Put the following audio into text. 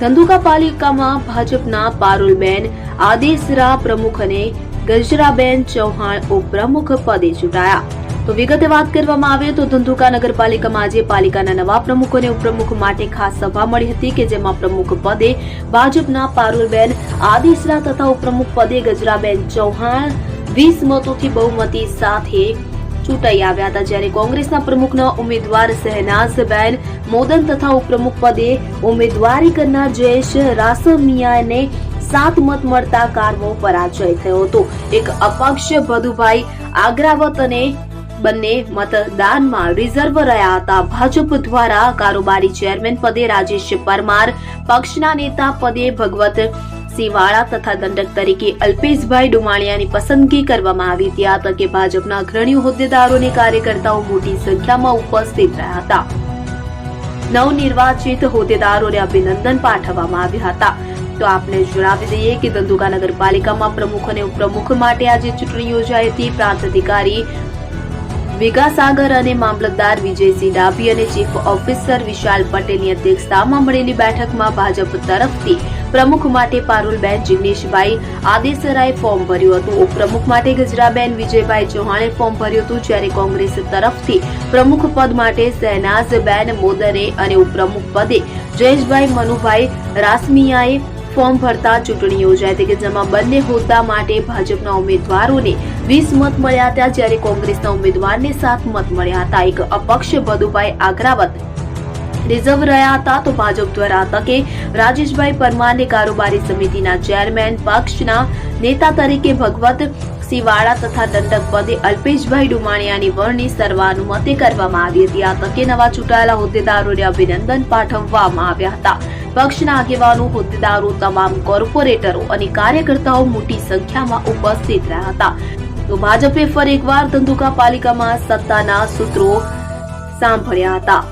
ધંધુકા પાલિકામાં ભાજપના પારુલબેન આદેશરા પ્રમુખ અને ગજરાબેન ચૌહાણ ઉપપ્રમુખ પદે ચૂંટાયા. તો વિગતે વાત કરવામાં આવે તો ધંધુકા નગરપાલિકામાં આજે પાલિકાના નવા પ્રમુખ અને ઉપપ્રમુખ માટે ખાસ સભા મળી હતી કે જેમાં પ્રમુખ પદે ભાજપના પારુલબેન આદેશરા તથા ઉપપ્રમુખ પદે ગજરાબેન ચૌહાણ વીસ મતોથી બહુમતી સાથે ચૂંટાઈ આવ્યા હતા જ્યારે કોંગ્રેસના પ્રમુખના ઉમેદવાર શહેનાઝબેન મોદન તથા ઉપપ્રમુખ પદે ઉમેદવારી કરનાર જયેશ રાસમિયાને સાત મત મળતા કારમો પરાજય થયો હતો. એક અપક્ષ ભદુભાઈ આગ્રાવત અને બંને મતદાનમાં રિઝર્વ રહ્યા હતા. ભાજપ દ્વારા કારોબારી ચેરમેન પદે રાજેશ પરમાર, પક્ષના નેતા પદે ભગવત સિંહવાળા તથા દંડક તરીકે અલ્પેશભાઈ ડુમાણિયાની પસંદગી કરવામાં આવી હતી. તકે ભાજપના અગ્રણી હોદ્દેદારો અને કાર્યકર્તાઓ મોટી સંખ્યામાં ઉપસ્થિત રહ્યા હતા. નવનિર્વાચિત હોદ્દેદારોને અભિનંદન પાઠવવામાં આવ્યા હતા. તો આપને જણાવી દઈએ કે ધંધુકા નગરપાલિકામાં પ્રમુખ અને ઉપપ્રમુખ માટે આજે ચૂંટણી યોજાઈ હતી. પ્રાંત અધિકારી વિગાસાગર અને મામલતદાર વિજયસિંહ ડાભી અને ચીફ ઓફિસર વિશાલ પટેલની અધ્યક્ષતામાં મળેલી બેઠકમાં ભાજપ તરફથી પ્રમુખ માટે પારુલબેન જિગ્નેશભાઈ આદેસરાએ ફોર્મ ભર્યું હતું. ઉપપ્રમુખ માટે ગજરાબેન વિજયભાઈ ચૌહાણે ફોર્મ ભર્યું હતું, જ્યારે કોંગ્રેસ તરફથી પ્રમુખ પદ માટે શહેનાઝબેન મોદરે અને ઉપપ્રમુખ પદે જયેશભાઈ મનુભાઈ રાસમિયાએ ફોર્મ ભરતા ચૂંટણી યોજાઈ હતી કે જેમાં બંને હોદ્દા માટે ભાજપના ઉમેદવારોને વીસ મત મળ્યા હતા, જ્યારે કોંગ્રેસના ઉમેદવારને સાત મત મળ્યા હતા. એક અપક્ષ ભદુભાઈ આગ્રાવત રિઝર્વ રહ્યા હતા, તો ભાજપ દ્વારા તકે રાજેશભાઈ પરમારને કારોબારી સમિતિના ચેરમેન પક્ષના નેતા તરીકે ભગવત સિવાળા તથા દંડક પદે અલ્પેશભાઈ ડુમાણિયાની વરણી સર્વાનુમતે કરવામાં આવી હતી. આ તકે નવા ચૂંટાયેલા હોદ્દેદારોને અભિનંદન પાઠવવામાં આવ્યા હતા. પક્ષના આગેવાનો, હોદ્દેદારો, તમામ કોર્પોરેટરો અને કાર્યકર્તાઓ મોટી સંખ્યામાં ઉપસ્થિત રહ્યા હતા. તો ભાજપે ફરી એકવાર ધંધુકા પાલિકામાં સત્તાના સૂત્રો સાંભળ્યા હતા.